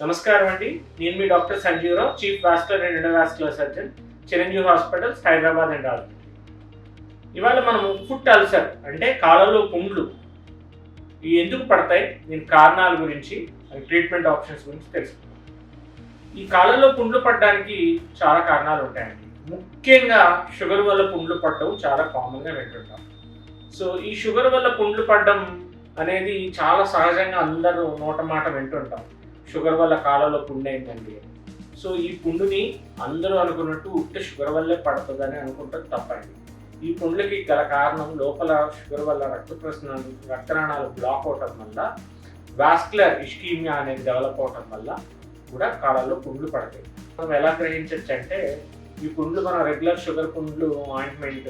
నమస్కారం అండి. నేను మీ doctor Sanjeevarao chief vascular and endovascular surgeon Chiranjeevi hospitals Hyderabad and all. ఇవాళ మనము ఫుట్ అల్సర్ అంటే కాళ్ళలో పుండ్లు. ఇవి ఎందుకు పడతాయి? దీని కారణాల గురించి ట్రీట్మెంట్ ఆప్షన్స్ గురించి తెలుసుకుందాం. ఈ కాళ్ళలో పుండ్లు పడడానికి చాలా కారణాలు ఉంటాయండి. ముఖ్యంగా షుగర్ వల్ల పుండ్లు పడడం చాలా కామన్గా వింటుంటాం. సో ఈ షుగర్ వల్ల పుండ్లు పడడం అనేది చాలా సహజంగా అందరూ నోట మాట వింటుంటాం. షుగర్ వల్ల కాళ్ళలో పుండు ఏంటండి? సో ఈ పుండుని అందరూ అనుకున్నట్టు ఉట్ట షుగర్ వల్లే పడుతుందని అనుకుంటే తప్పండి. ఈ పుండ్లకి గల కారణం లోపల షుగర్ వల్ల రక్త ప్రసరణ రక్తనాళాలు బ్లాక్ అవటం వల్ల వాస్కులర్ ఇష్కీమియా అనేది డెవలప్ అవటం వల్ల కూడా కాళ్ళలో పుండ్లు పడతాయి. మనం ఎలా గ్రహించవచ్చు అంటే ఈ పుండ్లు మన రెగ్యులర్ షుగర్ పుండ్లు ఆయింట్మెంట్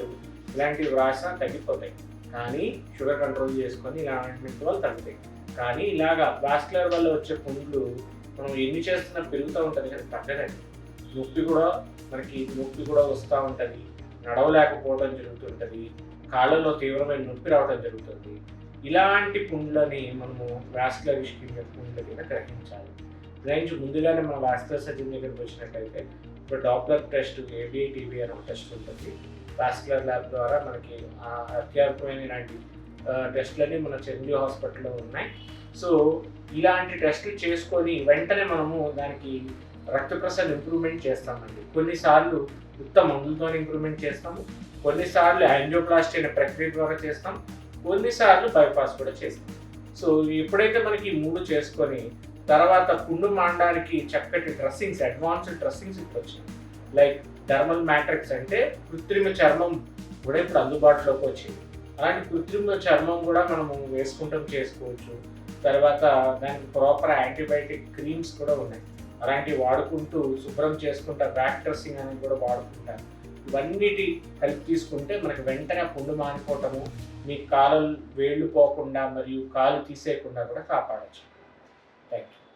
ఇలాంటివి వ్రాసినా తగ్గిపోతాయి. కానీ షుగర్ కంట్రోల్ చేసుకొని ఇలా ఆయింట్మెంట్ వల్ల తగ్గుతాయి. కానీ ఇలాగా వాస్కులర్ వల్ల వచ్చే పుండ్లు మనం ఎన్ని చేస్తున్నా పెరుగుతూ ఉంటుంది కానీ తగ్గదండి. నొప్పి కూడా మనకి నొప్పి కూడా వస్తూ ఉంటుంది. నడవలేకపోవడం జరుగుతుంటుంది. కాళ్ళలో తీవ్రమైన నొప్పి రావడం జరుగుతుంది. ఇలాంటి పుండ్లని మనము వాస్కులర్ ఇష్కిమియా పుండ్ల కింద గ్రహించాలి. గ్రహించి ముందుగానే మన వాస్కులర్ సర్జన్ దగ్గరికి వచ్చినట్లయితే ఇప్పుడు డాప్లర్ టెస్ట్ ఏబిఐటీబీ అనే ఒక టెస్ట్ ఉంటుంది. వాస్కులర్ ల్యాబ్ ద్వారా మనకి ఆ అత్యవసరమైన ఇలాంటి టెస్టులన్నీ మన చిరంజీవి హాస్పిటల్లో ఉన్నాయి. సో ఇలాంటి టెస్టులు చేసుకొని వెంటనే మనము దానికి రక్త ప్రసాద్ ఇంప్రూవ్మెంట్ చేస్తామండి. కొన్నిసార్లు ఉత్త మందులతో ఇంప్రూవ్మెంట్ చేస్తాము. కొన్నిసార్లు యాంజియోప్లాస్టీ అనే ప్రక్రియ ద్వారా చేస్తాం కొన్నిసార్లు బైపాస్ కూడా చేస్తాం సో ఎప్పుడైతే మనకి మూడు చేసుకొని తర్వాత కుండు మాండానికి చక్కటి డ్రెస్సింగ్స్ అడ్వాన్స్డ్ డ్రెస్సింగ్స్ ఇప్పుడు వచ్చాయి లైక్ థర్మల్ మ్యాట్రిక్స్ అంటే కృత్రిమ చర్మం కూడా ఇప్పుడు అందుబాటులోకి వచ్చింది. అలాంటి కృత్రిమ చర్మం కూడా మనము వేసుకుంటాం చేసుకోవచ్చు. తర్వాత దానికి ప్రాపర్ యాంటీబయాటిక్ క్రీమ్స్ కూడా ఉన్నాయి. అలాంటివి వాడుకుంటూ శుభ్రం చేసుకుంటా బ్యాక్ డ్రెస్సింగ్ అనేది కూడా వాడుకుంటారు ఇవన్నిటి కలిపి తీసుకుంటే మనకి వెంటనే పుండు మానిపోవటము మీ కాలు వేళ్ళు పోకుండా మరియు కాలు తీసేయకుండా కూడా కాపాడచ్చు. Thank you